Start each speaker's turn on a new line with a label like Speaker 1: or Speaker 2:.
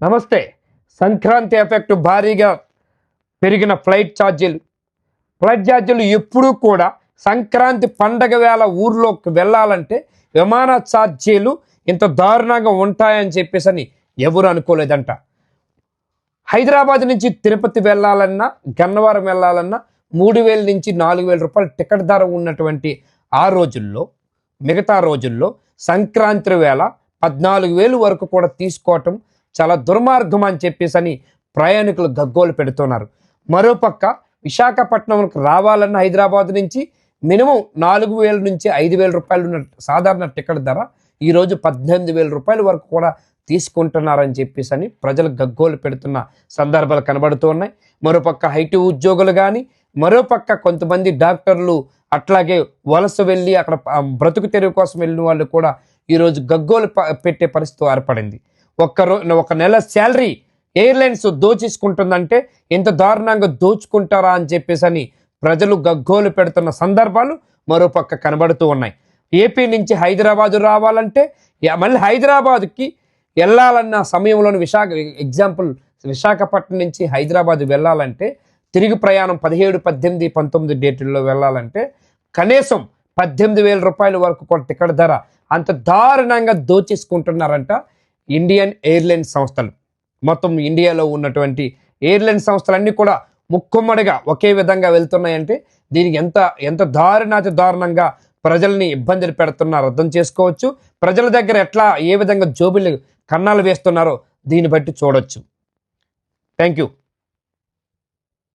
Speaker 1: నమస్తే. సంక్రాంతి ఎఫెక్ట్ భారీగా పెరిగిన ఫ్లైట్ ఛార్జీలు. ఫ్లైట్ ఛార్జీలు ఎప్పుడూ కూడా సంక్రాంతి పండగ వేళ ఊర్లోకి వెళ్ళాలంటే విమాన ఛార్జీలు ఇంత దారుణంగా ఉంటాయని చెప్పేసి అని ఎవరు అనుకోలేదంట. హైదరాబాద్ నుంచి తిరుపతి వెళ్ళాలన్నా గన్నవరం వెళ్ళాలన్నా మూడు వేల నుంచి నాలుగు వేల రూపాయల టికెట్ ధర ఉన్నటువంటి ఆ రోజుల్లో మిగతా రోజుల్లో సంక్రాంతి వేళ పద్నాలుగు వేలు వరకు కూడా తీసుకోవటం చాలా దుర్మార్గం అని చెప్పేసి అని ప్రయాణికులు గగ్గోలు పెడుతున్నారు. మరోపక్క విశాఖపట్నంకు రావాలన్న హైదరాబాద్ నుంచి మినిమం నాలుగు వేల నుంచి ఐదు వేల రూపాయలు ఉన్న సాధారణ టికెట్ ధర ఈరోజు పద్దెనిమిది వేల రూపాయల వరకు కూడా తీసుకుంటున్నారని చెప్పేసి అని ప్రజలు గగ్గోలు పెడుతున్న సందర్భాలు కనబడుతూ ఉన్నాయి. మరోపక్క ఐటీ ఉద్యోగులు కానీ మరోపక్క కొంతమంది డాక్టర్లు అట్లాగే వలస వెళ్ళి అక్కడ బ్రతుకు తెరువు కోసం వెళ్ళిన వాళ్ళు కూడా ఈరోజు గగ్గోలు ప- పెట్టే పరిస్థితి ఏర్పడింది. ఒక్క రో ఒక నెల శాలరీ ఎయిర్లైన్స్ దోచేసుకుంటుందంటే ఇంత దారుణంగా దోచుకుంటారా అని చెప్పేసి అని ప్రజలు గగ్గోలు పెడుతున్న సందర్భాలు మరోపక్క కనబడుతూ ఉన్నాయి. ఏపీ నుంచి హైదరాబాదు రావాలంటే మళ్ళీ హైదరాబాద్కి వెళ్ళాలన్న సమయంలోని విశాఖ ఎగ్జాంపుల్ విశాఖపట్నం నుంచి హైదరాబాద్ వెళ్ళాలంటే తిరిగి ప్రయాణం పదిహేడు పద్దెనిమిది పంతొమ్మిది డేట్లలో వెళ్ళాలంటే కనీసం పద్దెనిమిది వేల రూపాయల వరకు కూడా టికెట్ ధర అంత దారుణంగా దోచేసుకుంటున్నారంట ఇండియన్ ఎయిర్లైన్స్ సంస్థలు. మొత్తం ఇండియాలో ఉన్నటువంటి ఎయిర్లైన్ సంస్థలన్నీ కూడా ముక్కుమ్మడిగా ఒకే విధంగా వెళ్తున్నాయంటే దీనికి ఎంత ఎంత దారుణాతి దారుణంగా ప్రజల్ని ఇబ్బందులు పెడుతున్నారు అర్థం చేసుకోవచ్చు. ప్రజల దగ్గర ఎట్లా ఏ విధంగా జోబులు కన్నాలు వేస్తున్నారో దీన్ని బట్టి చూడొచ్చు. Thank you